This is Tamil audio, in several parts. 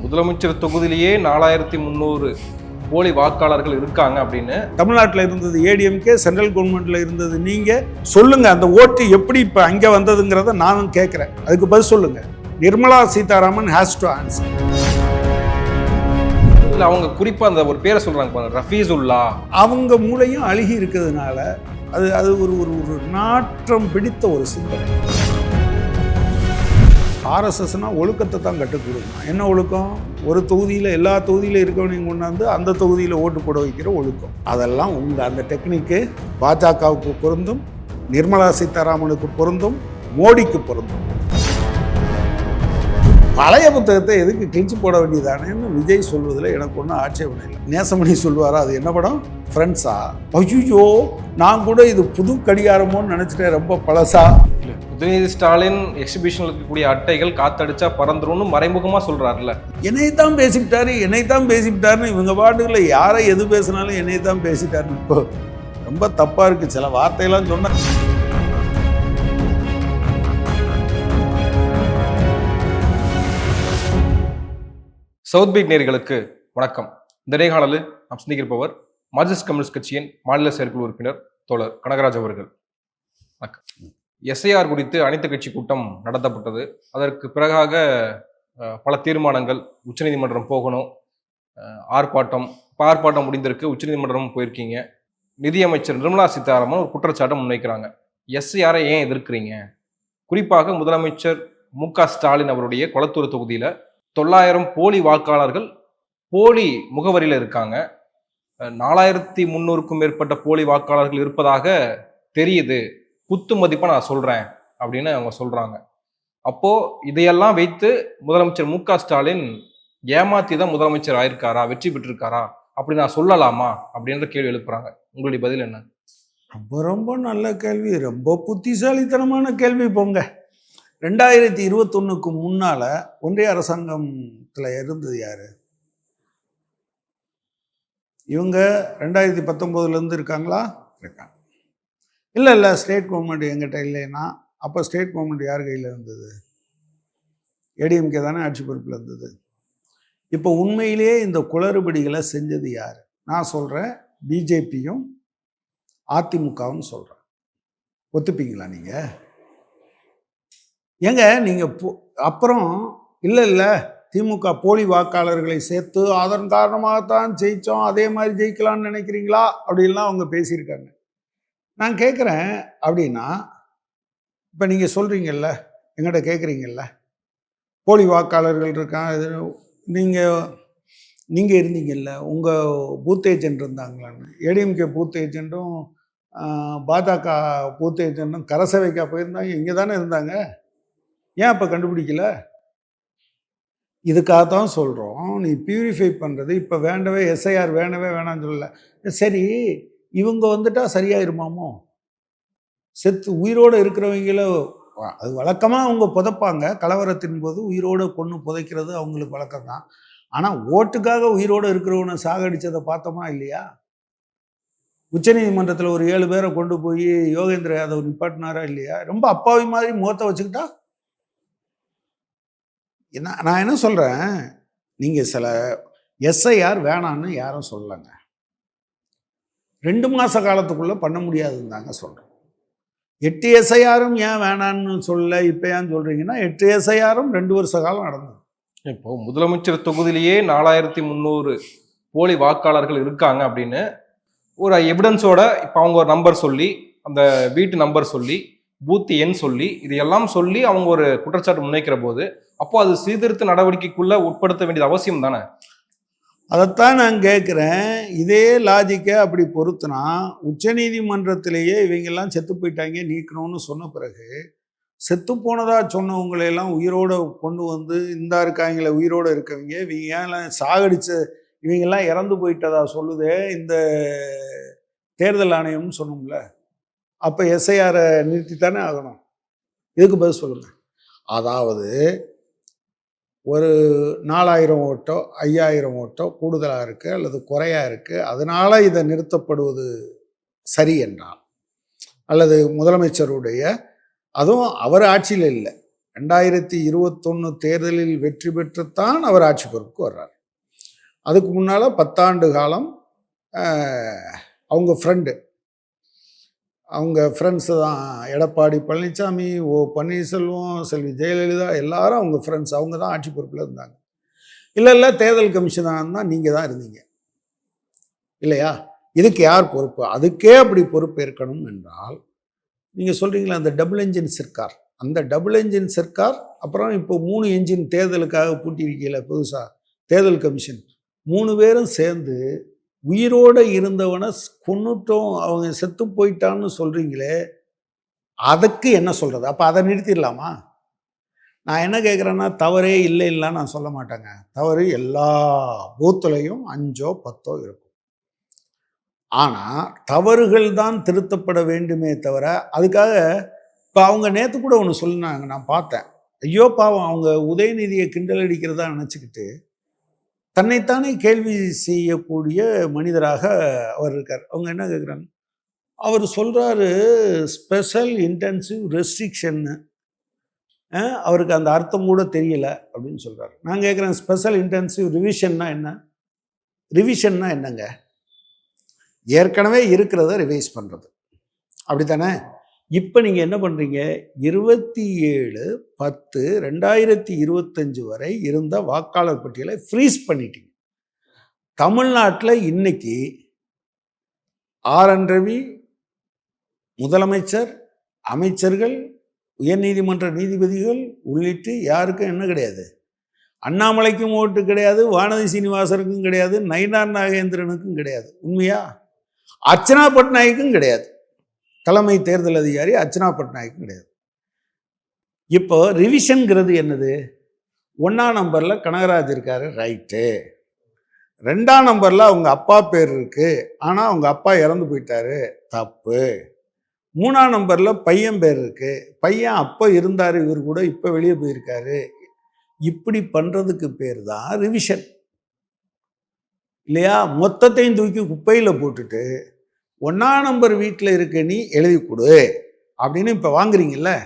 முதலமைச்சர் தொகுதியிலேயே நாலாயிரத்தி முந்நூறு போலி வாக்காளர்கள் இருக்காங்க அப்படின்னு தமிழ்நாட்டில் இருந்தது ஏடிஎம்கே சென்ட்ரல் கவர்மெண்ட்ல இருந்தது நீங்க சொல்லுங்க அந்த ஓட்டு எப்படி இப்போ அங்கே வந்ததுங்கிறத நானும் கேட்குறேன் அதுக்கு பதில் சொல்லுங்க. Nirmala Sitharaman has to answer இல்ல அவங்க குறிப்பா அந்த ஒரு பேரை சொல்றாங்க பாருங்க ரஃபீசுல்லா அவங்க மூளையும் அழுகி இருக்கிறதுனால அது அது ஒரு ஒரு ஒரு நாற்றம் பிடித்த ஒரு சிந்தனை. ஆர்எஸ்எஸ்னால் ஒழுக்கத்தை தான் கற்றுக் கொடுக்கணும். என்ன ஒழுக்கம்? ஒரு தொகுதியில் எல்லா தொகுதியிலும் இருக்கவனையும் கொண்டாந்து அந்த தொகுதியில் ஓட்டு போட வைக்கிற ஒழுக்கம். அதெல்லாம் உங்கள் அந்த டெக்னிக்கு பாஜகவுக்கு பொருந்தும் நிர்மலா சீதாராமனுக்கு பொருந்தும் மோடிக்கு பொருந்தும். பழைய புத்தகத்தை எதுக்கு கிழிச்சு போட வேண்டியதானேன்னு விஜய் சொல்வதில் எனக்கு ஒன்றும் ஆட்சேபம் இல்லை. நேசமணி சொல்லுவாரா அது என்ன படம்? ஃப்ரெண்ட்ஸா ஐயோ நான் கூட இது புது கடிகாரமோன்னு நினச்சிட்டேன் ரொம்ப பழசா. உதயநிதி ஸ்டாலின் எக்ஸிபிஷன்ல இருக்கக்கூடிய அட்டைகள் காத்தடிச்சா பறந்துரும்னு மறைமுகமா சொல்றாருல்ல. என்னைத்தான் பேசிவிட்டாரு என்னைத்தான் பேசிவிட்டாருன்னு இவங்க பாட்டுக்குள்ள யாரை எது பேசினாலும் என்னைத்தான் பேசிட்டாருன்னு இப்போ ரொம்ப தப்பாக இருக்குது சில வார்த்தையெல்லாம் சொன்ன சவுத் பீட் நேர்களுக்கு வணக்கம். இந்த நேர்காணலில் நாம் சிந்திக்கிருப்பவர் மார்க்சிஸ்ட் கம்யூனிஸ்ட் கட்சியின் மாநில செயற்குழு உறுப்பினர் தோழர் கனகராஜ் அவர்கள். வணக்கம். எஸ்ஐஆர் குறித்து அனைத்து கட்சி கூட்டம் நடத்தப்பட்டது. அதற்கு பிறகாக பல தீர்மானங்கள் உச்சநீதிமன்றம் போகணும். ஆர்ப்பாட்டம். இப்போ ஆர்ப்பாட்டம் முடிந்திருக்கு உச்சநீதிமன்றம் போயிருக்கீங்க. நிதியமைச்சர் நிர்மலா சீதாராமன் ஒரு குற்றச்சாட்டை முன்வைக்கிறாங்க. எஸ்ஐஆரை ஏன் எதிர்க்கிறீங்க? குறிப்பாக முதலமைச்சர் மு க ஸ்டாலின் அவருடைய கொளத்தூர் தொகுதியில் தொள்ளாயிரம் போலி வாக்காளர்கள் போலி முகவரியில் இருக்காங்க. நாலாயிரத்தி முந்நூறுக்கும் மேற்பட்ட போலி வாக்காளர்கள் இருப்பதாக தெரியுது. குத்து மதிப்பை நான் சொல்கிறேன் அப்படின்னு அவங்க சொல்கிறாங்க அப்போ இதையெல்லாம் வைத்து முதலமைச்சர் மு க ஸ்டாலின் ஏமாத்தி தான் முதலமைச்சர் ஆயிருக்காரா? வெற்றி பெற்றிருக்காரா? அப்படி நான் சொல்லலாமா? அப்படின்ற கேள்வி எழுப்புறாங்க. உங்களுடைய பதில் என்ன? ரொம்ப ரொம்ப நல்ல கேள்வி. ரொம்ப புத்திசாலித்தனமான கேள்வி போங்க. ரெண்டாயிரத்தி இருபத்தொன்னுக்கு முன்னால் ஒன்றிய அரசாங்கத்தில் இருந்தது யார்? இவங்க ரெண்டாயிரத்தி பத்தொம்போதுலேருந்து இருக்காங்களா? இருக்காங்க. இல்லை இல்லை ஸ்டேட் கவர்மெண்ட் எங்கிட்ட இல்லைன்னா அப்போ ஸ்டேட் கவர்மெண்ட் யார் கையில் இருந்தது? ஏடிஎம்கே தானே ஆட்சி பொறுப்பில் இருந்தது. இப்போ உண்மையிலேயே இந்த குளறுபடிகளை செஞ்சது யார்? நான் சொல்கிறேன் பிஜேபியும் அதிமுகவும் சொல்கிறேன் ஒத்துப்பீங்களா நீங்கள் ஏங்க நீங்கள் அப்புறம் இல்லை இல்லை திமுக போலி வாக்காளர்களை சேர்த்து அதன் காரணமாக தான் ஜெயித்தோம் அதே மாதிரி ஜெயிக்கலாம்னு நினைக்கிறீங்களா? அப்படின்லாம் அவங்க பேசியிருக்காங்க. நான் கேட்குறேன் அப்படின்னா இப்போ நீங்கள் சொல்கிறீங்கல்ல எங்கிட்ட கேட்குறீங்கல்ல போலி வாக்காளர்கள் இருக்கான் இது நீங்கள் நீங்கள் இருந்தீங்கல்ல உங்கள் பூத் ஏஜென்ட் இருந்தாங்களான்னு ஏடிஎம்கே பூத் ஏஜென்ட்டும் பாஜக பூத் ஏஜென்ட்டும் கரசவைக்கா போயிருந்தாங்க இங்கே தானே இருந்தாங்க? ஏன் அப்போ கண்டுபிடிக்கல? இதுக்காக தான் சொல்கிறோம் நீ பியூரிஃபை பண்ணுறது இப்போ வேண்டவே எஸ்ஐஆர் வேண்டவே வேணாம்னு சொல்லலை. சரி இவங்க வந்துட்டா சரியாயிருமாமோ? செத்து உயிரோடு இருக்கிறவங்கள அது வழக்கமாக அவங்க புதைப்பாங்க. கலவரத்தின் போது உயிரோடு பொண்ணு புதைக்கிறது அவங்களுக்கு வழக்கம் தான் ஆனால் ஓட்டுக்காக உயிரோடு இருக்கிறவனை சாகடித்ததை பார்த்தோமா இல்லையா? உச்சநீதிமன்றத்தில் ஒரு ஏழு பேரை கொண்டு போய் யோகேந்திர யாதவ் நிப்பாட்டினாரா இல்லையா? ரொம்ப அப்பாவி மாதிரி முகத்தை வச்சுக்கிட்டா? என்ன நான் என்ன சொல்கிறேன் நீங்கள் சில எஸ்ஐஆர் வேணான்னு யாரும் சொல்லலைங்க. ரெண்டு மாத காலத்துக்குள்ளே பண்ண முடியாதுன்னு தாங்க சொல்கிறோம் எட்டு எஸ்ஐஆரும் ஏன் வேணான்னு சொல்ல இப்போ ஏன் சொல்கிறீங்கன்னா எட்டு எஸ்ஐஆரும் ரெண்டு வருஷ காலம் நடந்தது. இப்போ முதலமைச்சர் தொகுதியிலேயே நாலாயிரத்தி முந்நூறு போலி வாக்காளர்கள் இருக்காங்க அப்படின்னு ஒரு எவிடன்ஸோட இப்போ அவங்க ஒரு நம்பர் சொல்லி அந்த வீட்டு நம்பர் சொல்லி பூத்து எண் சொல்லி இது எல்லாம் சொல்லி அவங்க ஒரு குற்றச்சாட்டு முன்வைக்கிற போது அப்போ அது சீர்திருத்த நடவடிக்கைக்குள்ள உட்படுத்த வேண்டியது அவசியம் தானே? அதைத்தான் நான் கேட்குறேன். இதே லாஜிக்கை அப்படி பொறுத்துனா உச்சநீதிமன்றத்திலேயே இவங்கெல்லாம் செத்து போயிட்டாங்க நீக்கணும்னு சொன்ன பிறகு செத்து போனதாக சொன்னவங்களையெல்லாம் உயிரோட கொண்டு வந்து இந்தா இருக்காங்களே உயிரோடு இருக்கவங்க இவங்க எல்லாம் சாகடிச்ச இவங்கெல்லாம் இறந்து போயிட்டதா சொல்லுதே இந்த தேர்தல் ஆணையம்னு சொன்னோம்ல. அப்போ எஸ்ஐஆரை நிறுத்தித்தானே ஆகணும். இதுக்கு பதில் சொல்லுங்கள் அதாவது ஒரு நாலாயிரம் ஓட்டோ ஐயாயிரம் ஓட்டோ கூடுதலாக இருக்குது அல்லது குறையாக இருக்குது அதனால் இதை நிறுத்தப்படுவது சரி என்றால் அல்லது முதலமைச்சருடைய அதுவும் அவர் ஆட்சியில் இல்லை. ரெண்டாயிரத்தி இருபத்தொன்று தேர்தலில் வெற்றி பெற்றுத்தான் அவர் ஆட்சி பொறுப்புக்கு வர்றார். அதுக்கு முன்னால் பத்தாண்டு காலம் அவங்க ஃப்ரெண்டு அவங்க ஃப்ரெண்ட்ஸு தான். எடப்பாடி பழனிசாமி ஓ பன்னீர்செல்வம் செல்வி ஜெயலலிதா எல்லாரும் அவங்க ஃப்ரெண்ட்ஸ் அவங்க தான் ஆட்சி பொறுப்பில் இருந்தாங்க. இல்லை இல்லை தேர்தல் கமிஷனாக தான் நீங்கள் தான் இருந்தீங்க. இல்லையா? இதுக்கு யார் பொறுப்பு? அதுக்கே அப்படி பொறுப்பு இருக்கணும் என்றால் நீங்கள் சொல்கிறீங்களா அந்த டபுள் என்ஜின் சர்க்கார் அந்த டபுள் என்ஜின் சர்க்கார் அப்புறம் இப்போ மூணு என்ஜின் தேர்தலுக்காக பூட்டியிருக்கீங்கள புதுசாக தேர்தல் கமிஷன். மூணு பேரும் சேர்ந்து உயிரோடு இருந்தவனை கொண்டுட்டோம் அவங்க செத்து போயிட்டான்னு சொல்கிறீங்களே அதுக்கு என்ன சொல்கிறது அப்போ அதை நிறுத்திடலாமா? நான் என்ன கேட்குறேன்னா தவறே இல்லை இல்லைன்னு நான் சொல்ல மாட்டேங்க. தவறு எல்லா பூத்துலையும் அஞ்சோ பத்தோ இருக்கும். ஆனால் தவறுகள் தான் திருத்தப்பட வேண்டுமே தவிர அதுக்காக இப்போ அவங்க நேற்று கூட ஒன்று சொன்னாங்க நான் பார்த்தேன். ஐயோ பாவம் அவங்க உதயநிதியை கிண்டல் அடிக்கிறதா நினச்சிக்கிட்டு தன்னைத்தானே கேள்வி செய்யக்கூடிய மனிதராக அவர் இருக்கார். அவங்க என்ன கேட்குறாங்க அவர் சொல்கிறாரு ஸ்பெஷல் இன்டென்சிவ் ரெஸ்ட்ரிக்ஷன்னு அவருக்கு அந்த அர்த்தம் கூட தெரியல அப்படின்னு சொல்கிறார் நான் கேட்குறேன் ஸ்பெஷல் இன்டென்சிவ் ரிவிஷன்னா என்ன? ரிவிஷன்னா என்னங்க? ஏற்கனவே இருக்கிறத ரிவைஸ் பண்ணுறது அப்படி தானே இப்போ நீங்கள் என்ன பண்ணுறீங்க இருபத்தி ஏழு பத்து ரெண்டாயிரத்தி இருபத்தஞ்சு வரை இருந்த வாக்காளர் பட்டியலை ஃப்ரீஸ் பண்ணிட்டீங்க. தமிழ்நாட்டில் இன்னைக்கு ஆர் என் ரவி முதலமைச்சர் அமைச்சர்கள் உயர்நீதிமன்ற நீதிபதிகள் உள்ளிட்டு யாருக்கும் என்ன கிடையாது. அண்ணாமலைக்கும் ஓட்டு கிடையாது வானதி சீனிவாசனுக்கும் கிடையாது நயினார் நாகேந்திரனுக்கும் கிடையாது. உண்மையா? அர்ச்சனா பட்நாயக்கும் கிடையாது. தலைமை தேர்தல் அதிகாரி அர்ச்சனா பட்நாயக் கிடையாது. இப்போ ரிவிஷன்கிறது என்னது? ஒன்றாம் நம்பரில் கனகராஜ் இருக்காரு ரைட்டு ரெண்டாம் நம்பரில் அவங்க அப்பா பேர் இருக்குது ஆனால் அவங்க அப்பா இறந்து போயிட்டாரு. தப்பு. மூணாம் நம்பரில் பையன் பேர் இருக்குது பையன் அப்போ இருந்தார் இவர் கூட இப்போ வெளியே போயிருக்காரு. இப்படி பண்ணுறதுக்கு பேர் தான் ரிவிஷன் இல்லையா? மொத்தத்தையும் தூக்கி குப்பையில் போட்டுட்டு ஒன்றா நம்பர் வீட்டில் இருக்க நீ எழுதி கொடு. அப்படின்னு இப்போ வாங்குறீங்கல்ல?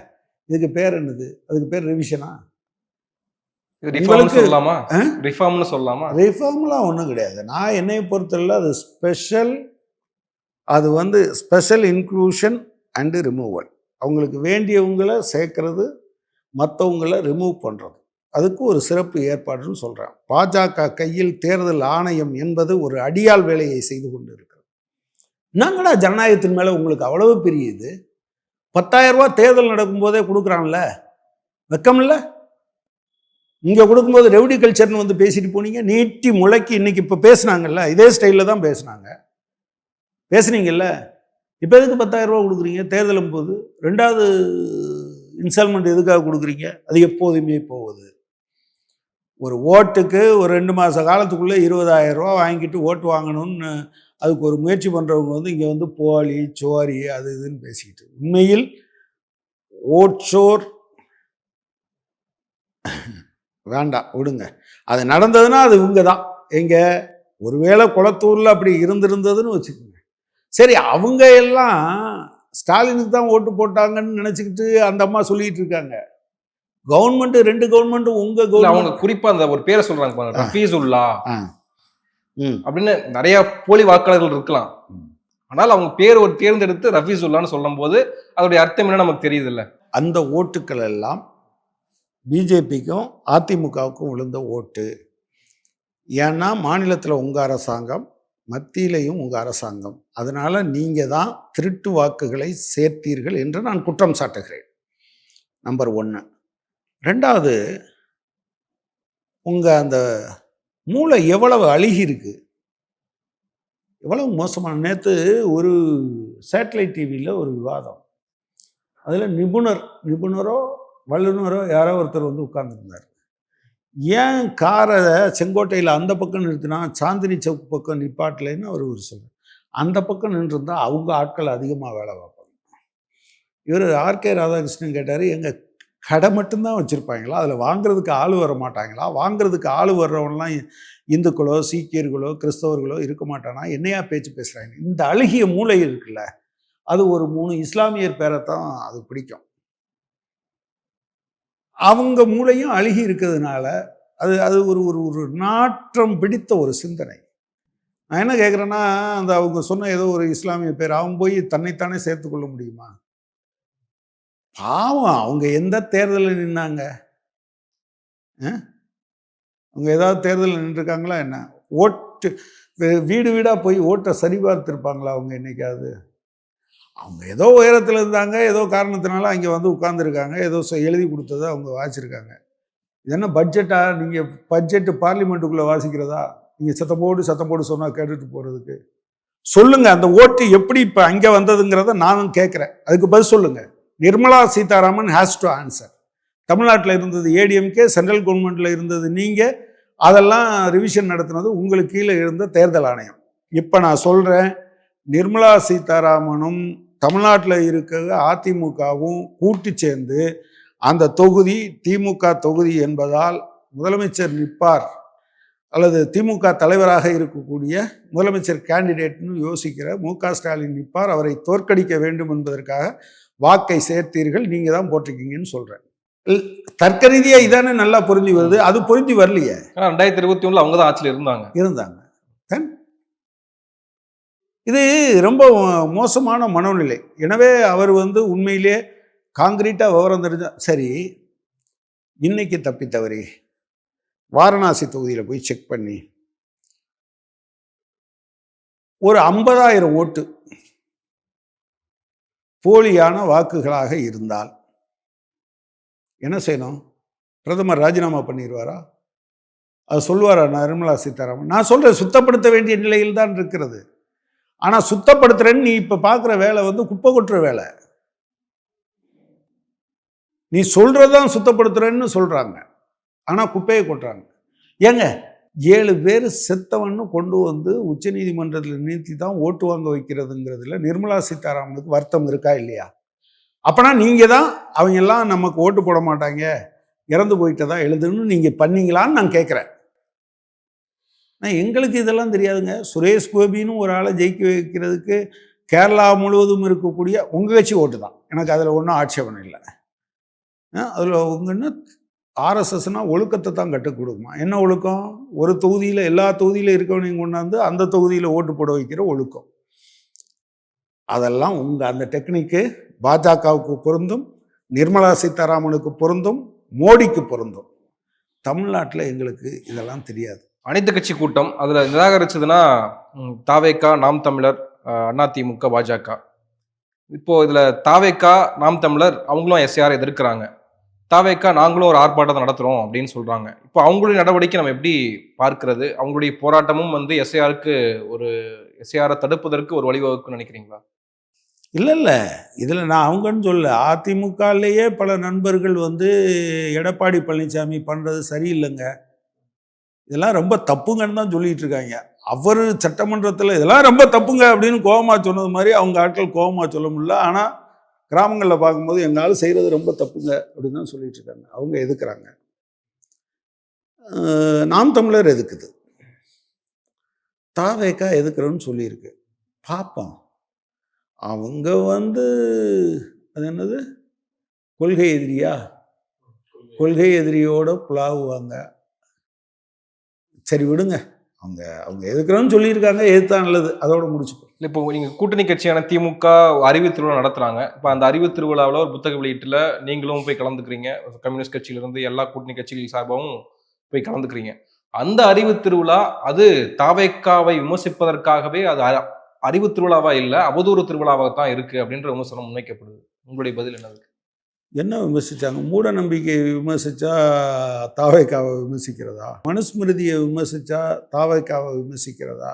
இதுக்கு பேர் என்னது? அதுக்கு பேர் ரிவிஷனா ரிஃபார்ம்னு சொல்லலாமா? ஆ? ரிஃபார்ம்னு சொல்லலாமா? ரிஃபார்ம்லாம் ஒன்றும் கிடையாது. நான் என்னை பொறுத்தவரை அது ஸ்பெஷல் அது வந்து ஸ்பெஷல் இன்க்ளூஷன் அண்டு ரிமூவல் அவங்களுக்கு வேண்டியவங்களை சேர்க்கறது மற்றவங்கள ரிமூவ் பண்ணுறது அதுக்கு ஒரு சிறப்பு ஏற்பாடுன்னு சொல்கிறேன் பாஜக கையில் தேர்தல் ஆணையம் என்பது ஒரு அடியாள் வேலையை செய்து கொண்டு என்னங்கடா ஜனநாயகத்தின் மேலே உங்களுக்கு அவ்வளவு பெரிய இது? பத்தாயிரம் ரூபா தேர்தல் நடக்கும்போதே கொடுக்குறான்ல வெக்கமில்ல? இங்கே கொடுக்கும்போது ரெவடி கல்ச்சர்னு வந்து பேசிட்டு போனீங்க நீட்டி முளைக்கி இன்னைக்கு இப்போ பேசுனாங்கல்ல இதே ஸ்டைலில் தான் பேசுனாங்க. பேசுனீங்கல்ல? இப்போ எதுக்கு பத்தாயிரம் ரூபா கொடுக்குறீங்க? தேர்தலும் போது. ரெண்டாவது இன்ஸ்டால்மெண்ட் எதுக்காக கொடுக்குறீங்க? அது எப்போதுமே போகுது. ஒரு ஓட்டுக்கு ஒரு ரெண்டு மாத காலத்துக்குள்ளே இருபதாயிரம் ரூபா வாங்கிட்டு ஓட்டு வாங்கணும்னு அதுக்கு ஒரு முயற்சி பண்ணுறவங்க வந்து இங்கே வந்து போலி சோரி அது இதுன்னு பேசிக்கிட்டு உண்மையில் ஓட்சோர் வேண்டாம் விடுங்க. அது நடந்ததுன்னா அது இவங்க தான். எங்க ஒருவேளை குளத்தூரில் அப்படி இருந்திருந்ததுன்னு வச்சுக்கோங்க. சரி அவங்க எல்லாம் ஸ்டாலினுக்கு தான் ஓட்டு போட்டாங்கன்னு நினச்சிக்கிட்டு அந்த அம்மா சொல்லிட்டு இருக்காங்க. கவர்மெண்ட் ரெண்டு கவர்மெண்ட் உங்க இல்ல அவங்க கவர்மெண்ட் குறிப்பா அந்த ஒரு பேரை சொல்றாங்க பாருங்க ஆ. அப்படின்னு நிறைய போலி வாக்காளர்கள் இருக்கலாம். ஆனால் அவங்க பேர் ஒரு தேர்ந்தெடுத்து ரஃபீசுல்லான்னு சொல்லும் போது அதோடைய அர்த்தம் என்ன நமக்கு தெரியுது இல்ல அந்த ஓட்டுக்கள் எல்லாம் பிஜேபிக்கும் அதிமுகவுக்கும் விழுந்த ஓட்டு. ஏன்னா மாநிலத்தில் உங்கள் அரசாங்கம் மத்தியிலையும் உங்கள் அரசாங்கம். அதனால் நீங்கள் தான் திருட்டு வாக்குகளை சேர்த்தீர்கள் என்று நான் குற்றம் சாட்டுகிறேன். நம்பர் ஒன்று ரெண்டாவது உங்கள் அந்த மூளை எவ்வளவு அழுகி இருக்கு? எவ்வளவு மோசமான நேற்று ஒரு சேட்டலைட் டிவியில் ஒரு விவாதம். அதில் நிபுணர் நிபுணரோ வல்லுநரோ யாரோ ஒருத்தர் வந்து உட்கார்ந்துருந்தார். ஏன் காரை செங்கோட்டையில் அந்த பக்கம் நிறுத்தினா சாந்தினி சவுக் பக்கம் நிப்பாட்டலைன்னு அவர் ஒரு சொல்றார். அந்த பக்கம் நின்றுருந்தா அவங்க ஆட்கள் அதிகமாக வேலை பார்ப்பாங்க. இவர் ஆர்கே ராதாகிருஷ்ணன் கேட்டார் எங்கள் கடை மட்டும்தான் வச்சுருப்பாங்களா? அதில் வாங்குறதுக்கு ஆள் வர மாட்டாங்களா? வாங்குறதுக்கு ஆள் வர்றவங்களாம் இந்துக்களோ சீக்கியர்களோ கிறிஸ்தவர்களோ இருக்க மாட்டானா? என்னையா பேச்சு பேசுகிறாங்க இந்த அழுகிய மூளை இருக்குல்ல அது ஒரு மூணு இஸ்லாமியர் பேரை தான் அது பிடிக்கும். அவங்க மூளையும் அழுகி இருக்கிறதுனால அது அது ஒரு ஒரு ஒரு நாற்றம் பிடித்த ஒரு சிந்தனை. நான் என்ன கேட்குறேன்னா அந்த அவங்க சொன்ன ஏதோ ஒரு இஸ்லாமிய பேர் அவன் போய் தன்னைத்தானே சேர்த்துக்கொள்ள முடியுமா? பாவம். அவங்க எந்த தேர்தலில் நின்னாங்க? ஆ? அவங்க ஏதாவது தேர்தலில் நின்றுருக்காங்களா என்ன? ஓட்டு வீடு வீடாக போய் ஓட்டை சரி பார்த்துருப்பாங்களா அவங்க என்னைக்காவது? அவங்க ஏதோ உயரத்தில் இருந்தாங்க ஏதோ காரணத்தினால அங்கே வந்து உட்காந்துருக்காங்க ஏதோ எழுதி கொடுத்ததை அவங்க வாசிச்சிருக்காங்க. இது என்ன பட்ஜெட்டா? நீங்கள் பட்ஜெட்டு பார்லிமெண்ட்டுக்குள்ளே வாசிக்கிறதா? நீங்கள் சத்தம் போடு சத்தம் போடு சொன்னால் கேட்டுட்டு போகிறதுக்கு சொல்லுங்கள் அந்த ஓட்டு எப்படி இப்போ அங்கே வந்ததுங்கிறத நானும் கேட்குறேன். அதுக்கு பதில் சொல்லுங்கள் Nirmala Sitharaman has to answer தமிழ்நாட்டில் இருந்தது ஏடிஎம்கே சென்ட்ரல் கவர்மெண்ட்டில் இருந்தது நீங்கள் அதெல்லாம் ரிவிஷன் நடத்தினது உங்களுக்கு கீழே இருந்த தேர்தல் ஆணையம். இப்போ நான் சொல்கிறேன் நிர்மலா சீதாராமனும் தமிழ்நாட்டில் இருக்க அதிமுகவும் கூட்டு சேர்ந்து அந்த தொகுதி திமுக தொகுதி என்பதால் முதலமைச்சர் நிற்பார். அல்லது திமுக தலைவராக இருக்கக்கூடிய முதலமைச்சர் கேண்டிடேட்னு யோசிக்கிற மு க ஸ்டாலின் நிற்பார். அவரை தோற்கடிக்க வேண்டும் என்பதற்காக வாக்கை சேர்த்தீர்கள் நீங்கள் தான் போட்டிருக்கீங்கன்னு சொல்கிறேன் தர்க்க ரீதியாக இதானே நல்லா பொருந்தி வருது. அது பொருந்தி வரலையே. ரெண்டாயிரத்தி இருபத்தி ஒண்ணுல அவங்க தான் ஆட்சியில் இருந்தாங்க. இருந்தாங்க. இது ரொம்ப மோசமான மனோநிலை. எனவே அவர் வந்து உண்மையிலே காங்கிரீட்டாக விவரம் தெரிஞ்ச சரி இன்னைக்கு தப்பி தவறி வாரணாசி தொகுதியில் போய் செக் பண்ணி. ஒரு ஐம்பதாயிரம் ஓட்டு போலியான வாக்குகளாக இருந்தால் என்ன செய்யணும்? பிரதமர் ராஜினாமா பண்ணிடுவாரா அது சொல்லுவாரா நிர்மலா சீதாராமன்? நான் சொல்கிறேன் சுத்தப்படுத்த வேண்டிய நிலையில் தான் இருக்கிறது. ஆனால் சுத்தப்படுத்துறேன்னு நீ இப்போ பார்க்குற வேலை வந்து குப்பை கொட்டுற வேலை. நீ சொல்றதான் சுத்தப்படுத்துறேன்னு சொல்றாங்க. ஆனால் குப்பையை கொட்டுறாங்க. ஏங்க ஏழு பேர் செத்தவன்னு கொண்டு வந்து உச்சநீதிமன்றத்தில் நிறுத்தி தான் ஓட்டு வாங்க வைக்கிறதுங்கிறதுல நிர்மலா சீதாராமனுக்கு வருத்தம் இருக்கா இல்லையா? அப்பனா நீங்க தான் அவங்க எல்லாம் நமக்கு ஓட்டு போட மாட்டாங்க இறந்து போயிட்டதா எழுதுன்னு நீங்க பண்ணீங்களான்னு நான் கேட்குறேன் நான் எங்களுக்கு இதெல்லாம் தெரியாதுங்க. சுரேஷ் கோபின்னு ஒரு ஆளை ஜெயிக்க வைக்கிறதுக்கு கேரளா முழுவதும் இருக்கக்கூடிய உங்கள் கட்சி ஓட்டு தான். எனக்கு அதில் ஒன்றும் ஆட்சேபணம் இல்லை. அதில் உங்கன்னா ஆர்எஸ்எஸ்னா ஒழுக்கத்தை தான் கற்றுக் கொடுக்குமா? என்ன ஒழுக்கம்? ஒரு தொகுதியில் எல்லா தொகுதியில் இருக்கவனையும் கொண்டாந்து அந்த தொகுதியில் ஓட்டு போட வைக்கிற ஒழுக்கம். அதெல்லாம் உங்கள் அந்த டெக்னிக்கு பாஜகவுக்கு பொருந்தும் நிர்மலா சீதாராமனுக்கு பொருந்தும் மோடிக்கு பொருந்தும். தமிழ்நாட்டில் எங்களுக்கு இதெல்லாம் தெரியாது. அனைத்து கட்சி கூட்டம் அதில் நிராகரிச்சதுன்னா தாவேக்கா நாம் தமிழர் அதிமுக பாஜக. இப்போ இதில் தாவேக்கா நாம் தமிழர் அவங்களும் எஸ்ஆர் எதிர்க்கிறாங்க. தாவேக்கா நாங்களும் ஒரு ஆர்ப்பாட்டத்தை நடத்துறோம் அப்படின்னு சொல்கிறாங்க இப்போ அவங்களுடைய நடவடிக்கை நம்ம எப்படி பார்க்கறது? அவங்களுடைய போராட்டமும் வந்து எஸ்ஐஆருக்கு ஒரு எஸ்ஐஆரை தடுப்பதற்கு ஒரு வழிவகுக்குன்னு நினைக்கிறீங்களா? இல்லை இல்லை. இதில் நான் அவங்கன்னு சொல்ல அதிமுகலேயே பல நண்பர்கள் வந்து எடப்பாடி பழனிசாமி பண்ணுறது சரியில்லைங்க. இதெல்லாம் ரொம்ப தப்புங்கன்னு தான் சொல்லிட்டு இருக்காங்க. அவர் சட்டமன்றத்தில் இதெல்லாம் ரொம்ப தப்புங்க அப்படின்னு கோபமாக சொன்னது மாதிரி அவங்க ஆட்கள் கோபமாக சொல்ல முடியல. ஆனால் கிராமங்களில் பார்க்கும்போது எங்கள் ஆள் செய்கிறது ரொம்ப தப்புங்க அப்படின்னு தான் சொல்லிட்டு இருக்காங்க. அவங்க எதுக்குறாங்க? நாம் தமிழர் எதுக்குது? தாவேக்கா எதுக்குறோன்னு சொல்லியிருக்கு. பார்ப்போம் அவங்க வந்து அது என்னது? கொள்கை எதிரியா? கொள்கை எதிரியோட புலாவுவாங்க. சரி விடுங்க. அவங்க அவங்க எதுக்குறோன்னு சொல்லியிருக்காங்க எதுத்தா நல்லது? அதோட முடிச்சுப்போம். இல்லை இப்போ நீங்கள் கூட்டணி கட்சியான திமுக அறிவு திருவிழா நடத்துகிறாங்க இப்போ அந்த அறிவு திருவிழாவில் ஒரு புத்தக வெளியீட்டில் நீங்களும் போய் கலந்துக்கிறீங்க. கம்யூனிஸ்ட் கட்சியிலேருந்து எல்லா கூட்டணி கட்சிகள் சார்பாகவும் போய் கலந்துக்கிறீங்க. அந்த அறிவு திருவிழா அது தாவேக்காவை விமர்சிப்பதற்காகவே அது அ- அறிவு திருவிழாவா இல்லை அவதூறு திருவிழாவாக தான் இருக்குது அப்படின்ற விமர்சனம் முன்வைக்கப்படுது. உங்களுடைய பதில் என்னது? என்ன விமர்சித்தாங்க மூட நம்பிக்கையை விமர்சித்தா தாவைக்காவை விமர்சிக்கிறதா? மனுஸ்மிருதியை விமர்சித்தா தாவைக்காவை விமர்சிக்கிறதா?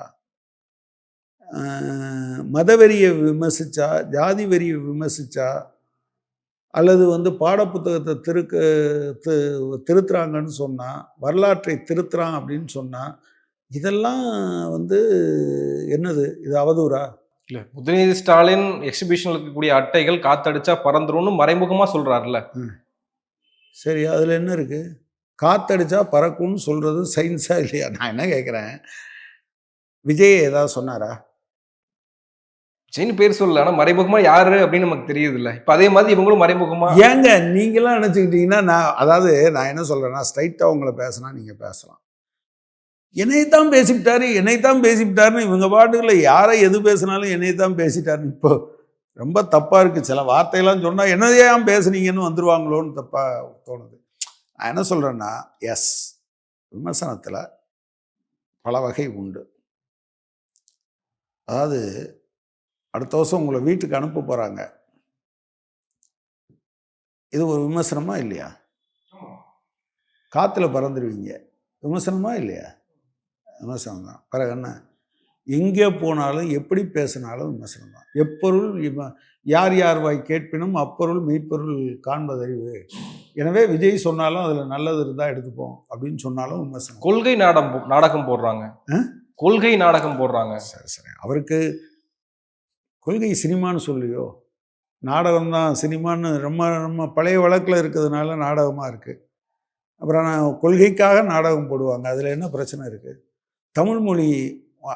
மதவெறியை விமர்சித்தா ஜாதி வெறியை விமர்சிச்சா அல்லது வந்து பாடப்புத்தகத்தை திருக்க தி- திருத்துறாங்கன்னு சொன்னால் வரலாற்றை திருத்துறான் அப்படின்னு சொன்னால் இதெல்லாம் வந்து என்னது? இது அவதூறா? இல்ல உதயநிதி ஸ்டாலின் எக்ஸிபிஷன்ல இருக்கக்கூடிய அட்டைகள் காத்தடிச்சா பறந்துரும்னு மறைமுகமா சொல்றாருல்ல. சரி அதில் என்ன இருக்குது காத்தடிச்சா பறக்கும்னு சொல்கிறது சயின்ஸா இல்லையா? நான் என்ன கேட்குறேன் விஜய் ஏதாவது சொன்னாரா? விஜய்னு பேர் சொல்லல ஆனா மறைமுகமா யாரு அப்படின்னு நமக்கு தெரியுது இல்ல இப்ப அதே மாதிரி இவங்களும் மறைமுகமா ஏங்க நீங்களாம் நினச்சிக்கிட்டீங்கன்னா நான் அதாவது நான் என்ன சொல்கிறேன்னா ஸ்ட்ரைட்டாக உங்களை பேசினா நீங்கள் பேசலாம். என்னைத்தான் பேசிவிட்டாரு என்னைத்தான் பேசிவிட்டாருன்னு இவங்க பாட்டுக்குள்ள யாரை எது பேசினாலும் என்னைத்தான் பேசிட்டாருன்னு இப்போ ரொம்ப தப்பாக இருக்குது சில வார்த்தையெல்லாம் சொன்னால் என்னதையே ஏன் பேசுனீங்கன்னு வந்துருவாங்களோன்னு தப்பாக தோணுது. நான் என்ன சொல்கிறேன்னா எஸ் விமர்சனத்தில் பல வகை உண்டு. அதாவது அடுத்த வருஷம் உங்களை வீட்டுக்கு அனுப்ப போகிறாங்க இது ஒரு விமர்சனமா இல்லையா? காற்றுல பறந்துடுவீங்க விமர்சனமா இல்லையா? விமர்சனம் தான். பிறகு என்ன? எங்கே போனாலும் எப்படி பேசினாலும் விமர்சனம் தான். எப்பொருள் யார் யார் வாய் கேட்பினும் அப்பொருள் மெய்ப்பொருள் காண்பதறிவு எனவே விஜய் சொன்னாலும் அதில் நல்லது இருந்தால் எடுத்துப்போம் அப்படின்னு சொன்னாலும் விமர்சனம். கொள்கை நாடம் நாடகம் போடுறாங்க? கொள்கை நாடகம் போடுறாங்க. சரி சரி. அவருக்கு கொள்கை சினிமான்னு சொல்லியோ? நாடகம் தான் சினிமான்னு ரொம்ப ரொம்ப பழைய வழக்கில் இருக்கிறதுனால நாடகமாக இருக்குது அப்புறம் நான் கொள்கைக்காக நாடகம் போடுவாங்க. அதில் என்ன பிரச்சனை இருக்குது தமிழ் மொழி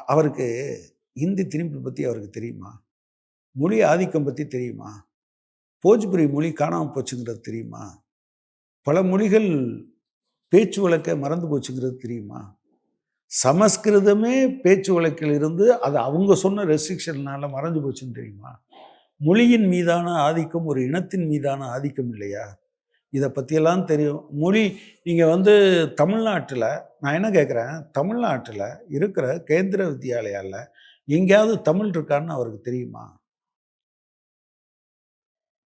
அவருக்கு இந்தி திரும்பி பற்றி அவருக்கு தெரியுமா? மொழி ஆதிக்கம் பற்றி தெரியுமா? போஜ்புரி மொழி காணாமல் போச்சுங்கிறது தெரியுமா? பல மொழிகள் பேச்சு வழக்க மறந்து போச்சுங்கிறது தெரியுமா? சமஸ்கிருதமே பேச்சு வழக்கில் இருந்து அது அவங்க சொன்ன ரெஸ்ட்ரிக்ஷன்னால மறைஞ்சு போச்சுன்னு தெரியுமா? மொழியின் மீதான ஆதிக்கம் ஒரு இனத்தின் மீதான ஆதிக்கம் இல்லையா? இதை பற்றியெல்லாம் தெரியும். மொழி நீங்கள் வந்து தமிழ்நாட்டில் நான் என்ன கேட்குறேன் தமிழ்நாட்டில் இருக்கிற கேந்திர வித்யாலயாவில் எங்கேயாவது தமிழ் இருக்கான்னு அவருக்கு தெரியுமா?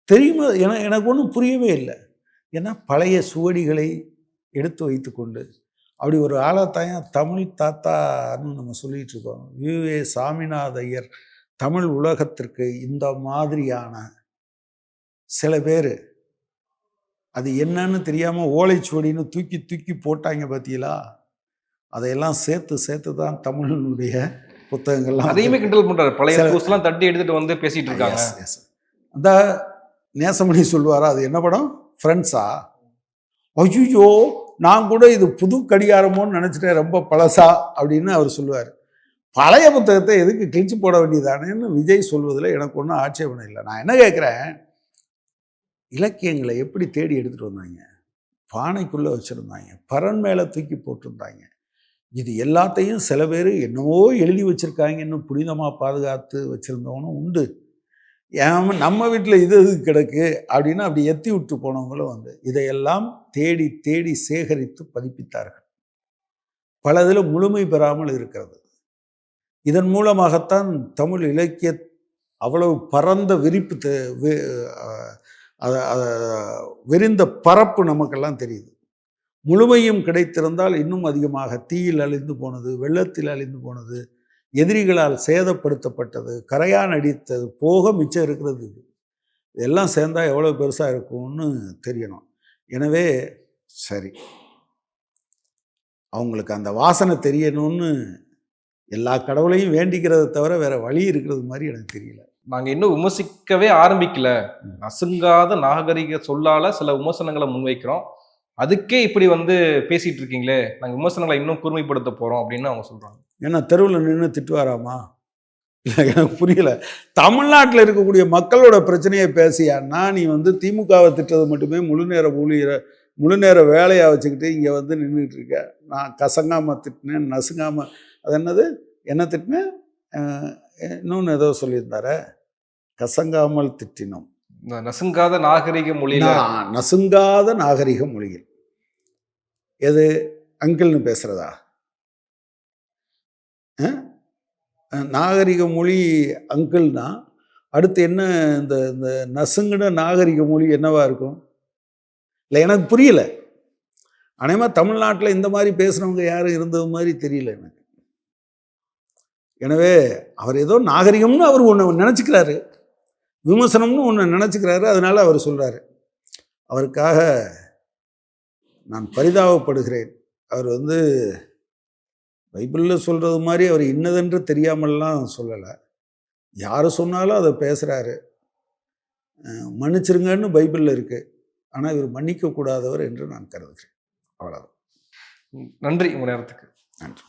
தெரியுமா? என எனக்கு ஒன்றும் புரியவே இல்லை. ஏன்னா பழைய சுவடிகளை எடுத்து வைத்துக்கொண்டு அப்படி ஒரு ஆளத்தாயம் தமிழ் தாத்தான்னு நம்ம சொல்லிகிட்டு இருக்கோம் யுஏ சாமிநாத ஐயர் தமிழ் உலகத்திற்கு இந்த மாதிரியான சில பேர் அது என்னன்னு தெரியாமல் ஓலைச்சுவடின்னு தூக்கி தூக்கி போட்டாங்க பார்த்தீங்களா அதையெல்லாம் சேர்த்து சேர்த்து தான் தமிழினுடைய புத்தகங்கள்லாம் அதையுமே கிண்டல் பண்றாரு. பழைய எல்லாம் தட்டி எடுத்துட்டு வந்து பேசிட்டு இருக்காங்க. அந்த நேசமணி சொல்லுவாரா? அது என்ன படம்? ஃப்ரெண்ட்ஸா ஐயோ நான் கூட இது புது கடிகாரமோன்னு நினச்சிட்டேன் ரொம்ப பழசா அப்படின்னு அவர் சொல்லுவார். பழைய புத்தகத்தை எதுக்கு கிழிச்சு போட வேண்டியதானேன்னு விஜய் சொல்வதில் எனக்கு ஒன்றும் ஆட்சேபணம் இல்லை. நான் என்ன கேட்குறேன்? இலக்கியங்களை எப்படி தேடி எடுத்துகிட்டு வந்தாங்க? பானைக்குள்ளே வச்சுருந்தாங்க. பரன் மேலே தூக்கி போட்டிருந்தாங்க. இது எல்லாத்தையும் சில பேர் என்னவோ எழுதி வச்சுருக்காங்கன்னு புனிதமாக பாதுகாத்து வச்சுருந்தவனும் உண்டு. ஏன் நம்ம வீட்டில் இது இது கிடக்கு? அப்படின்னு அப்படி எத்தி விட்டு போனவங்களும் வந்து இதையெல்லாம் தேடி தேடி சேகரித்து பதிப்பித்தார்கள். பலதில் முழுமை பெறாமல் இருக்கிறது. இதன் மூலமாகத்தான் தமிழ் இலக்கிய அவ்வளவு பரந்த விரிப்பு தே அதை அதை விரிந்த பரப்பு நமக்கெல்லாம் தெரியுது. முழுமையும் கிடைத்திருந்தால் இன்னும் அதிகமாக தீயில் அழிந்து போனது வெள்ளத்தில் அழிந்து போனது எதிரிகளால் சேதப்படுத்தப்பட்டது கரையான் அடித்தது போக மிச்சம் இருக்கிறது இதெல்லாம் சேர்ந்தால் எவ்வளோ பெருசாக இருக்கும்னு தெரியணும். எனவே சரி. அவங்களுக்கு அந்த வாசனை தெரியணும்னு எல்லா கடவுளையும் வேண்டிக்கிறத தவிர வேறு வழி இருக்கிறது மாதிரி எனக்கு தெரியல. நாங்கள் இன்னும் விமர்சிக்கவே ஆரம்பிக்கல. நசுங்காத நாகரிக சொல்லால சில விமர்சனங்களை முன்வைக்கிறோம். அதுக்கே இப்படி வந்து பேசிட்டு இருக்கீங்களே நாங்கள் விமர்சனங்களை இன்னும் கூர்மைப்படுத்த போகிறோம் அப்படின்னு அவங்க சொல்கிறாங்க ஏன்னா தெருவில் நின்று திட்டுவாராமா? இல்லை எனக்கு புரியல. தமிழ்நாட்டில் இருக்கக்கூடிய மக்களோட பிரச்சனையை பேசியான்னா நீ வந்து திமுகவை திட்டது மட்டுமே முழு நேர ஊழியரை முழு நேர வேலையாக வச்சுக்கிட்டு இங்கே வந்து நின்றுட்டு இருக்க. நான் கசங்காமல் திட்டினேன் நசுங்காமல் அது என்னது? என்ன திட்டினேன்? இன்னொன்று ஏதோ சொல்லியிருந்தார. கசங்காமல் திட்டினோம். நசுங்காத நாகரிக மொழியில. நசுங்காத நாகரிக மொழிகள் எது? அங்கிள்னு? அஹ் நாகரிக மொழி அங்கிள்னா அடுத்து என்ன இந்த இந்த நசுங்கின நாகரிக மொழி என்னவா இருக்கும்? இல்லை எனக்கு புரியல. அநேகமாக தமிழ்நாட்டில் இந்த மாதிரி பேசுகிறவங்க யாரும் இருந்தது மாதிரி தெரியல எனக்கு. எனவே அவர் ஏதோ நாகரிகம்னு அவர் ஒன்று நினச்சிக்கிறாரு. விமர்சனம்னு ஒன்று நினச்சிக்கிறாரு அதனால அவர் சொல்கிறாரு அவருக்காக நான் பரிதாபப்படுகிறேன். அவர் வந்து பைபிளில் சொல்கிறது மாதிரி அவர் இன்னதென்று தெரியாமல்லாம் சொல்லலை. யார் சொன்னாலும் அதை பேசுகிறாரு மன்னிச்சிருங்கன்னு பைபிளில் இருக்குது ஆனால் இவர் மன்னிக்க கூடாதவர் என்று நான் கருதுகிறேன். அவ்வளோதான் நன்றி உங்க நேரத்துக்கு. நன்றி.